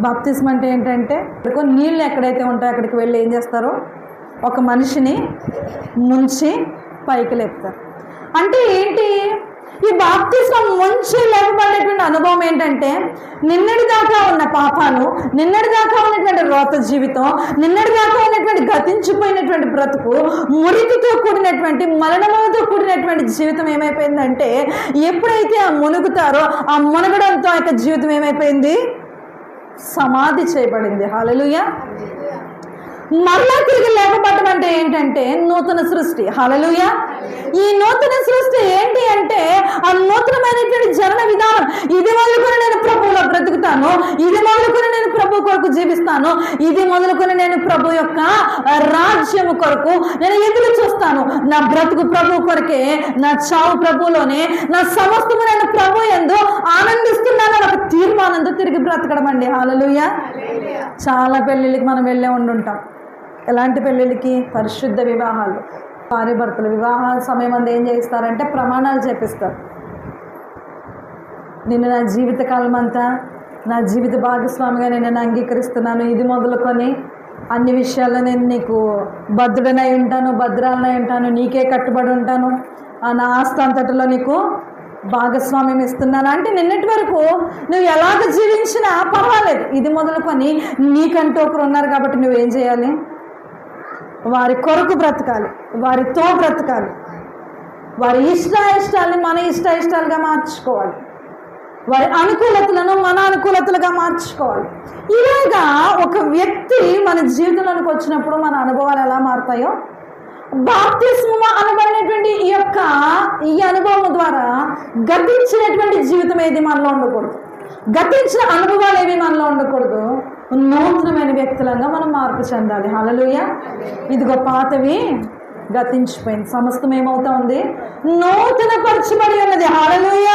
బాప్తిజం అంటే ఏంటంటే నీళ్ళు ఎక్కడైతే ఉంటాయో అక్కడికి వెళ్ళి ఏం చేస్తారో? ఒక మనిషిని ముంచి పైకి లేపుతారు. అంటే ఏంటి? ఈ బాప్తిజం ముంచి లేపబడేటువంటి అనుభవం ఏంటంటే నిన్నటి దాకా ఉన్న పాపాలు నిన్నటి దాకా ఉన్నటువంటి రోత జీవితం నిన్నటి దాకా ఉన్నటువంటి గతించిపోయినటువంటి బ్రతుకు మురికితో కూడినటువంటి మరణములతో కూడినటువంటి జీవితం ఏమైపోయిందంటే ఎప్పుడైతే ఆ మునుగుతారో ఆ మునగడంతో ఆ యొక్క జీవితం ఏమైపోయింది? సమాధి చేయబడింది. హాలలుయ మరలా తిరిగి లేకపోవటం అంటే ఏంటంటే నూతన సృష్టి. హలలుయ ఈ నూతన సృష్టి ఏంటి అంటే ఆ నూతనమైనటువంటి జనన విధానం. ఇది మొదలుకొని నేను ప్రభువులో బ్రతుకుతాను. ఇది మొదలుకొని నేను ప్రభు కొరకు జీవిస్తాను. ఇది మొదలుకొని నేను ప్రభు యొక్క రాజ్యము కొరకు నేను ఎదురు చూస్తాను. నా బ్రతుకు ప్రభు కొరకే నా చావు ప్రభులోనే నా సమస్తము నేను ప్రభు ఎందు ఆనంది అని ఒక తీర్మానంతో తిరిగి బ్రతకడం అండి హాలలుయ. చాలా పెళ్ళిళ్ళకి మనం వెళ్ళే ఉండుంటాం. ఎలాంటి పెళ్ళిళ్ళకి? పరిశుద్ధ వివాహాలు. భార్య భర్తలు వివాహ సమయం అందు ఏం చేస్తారంటే ప్రమాణాలు చేపిస్తారు. నిన్ను నా జీవితకాలం అంతా నా జీవిత భాగస్వామిగా నేను అంగీకరిస్తున్నాను. ఇది మొదలుకొని అన్ని విషయాల్లో నేను నీకు భద్రుడనై ఉంటాను భద్రాలనై ఉంటాను నీకే కట్టుబడి ఉంటాను. ఆ నా ఆస్తి అంతటిలో నీకు భాగస్వామ్యం ఇస్తున్నాను అంటే నిన్నటి వరకు నువ్వు ఎలాగ జీవించినా పర్వాలేదు. ఇది మొదలుకొని నీకంటూ ఒకరు ఉన్నారు కాబట్టి నువ్వేం చేయాలి? వారి కొరకు బ్రతకాలి. వారితో బ్రతకాలి. వారి ఇష్టాయిష్టాలని మన ఇష్టాయిష్టాలుగా మార్చుకోవాలి. వారి అనుకూలతలను మన అనుకూలతలుగా మార్చుకోవాలి. ఇలాగా ఒక వ్యక్తి మన జీవితంలోనికి వచ్చినప్పుడు మన అనుభవాలు ఎలా మారుతాయో బాప్తిస్మ అనబడినటువంటి ఈ యొక్క ఈ అనుభవం ద్వారా గతించినటువంటి జీవితం ఏది మనలో ఉండకూడదు. గతించిన అనుభవాలు ఏవి మనలో ఉండకూడదు. నూతనమైన వ్యక్తులంగా మనం మార్పు చెందాలి. హలలుయ ఇదిగో పాతవి. గతించిపోయింది సమస్తం ఏమవుతా ఉంది? నూతన పరచబడి ఉన్నది. హలలుయ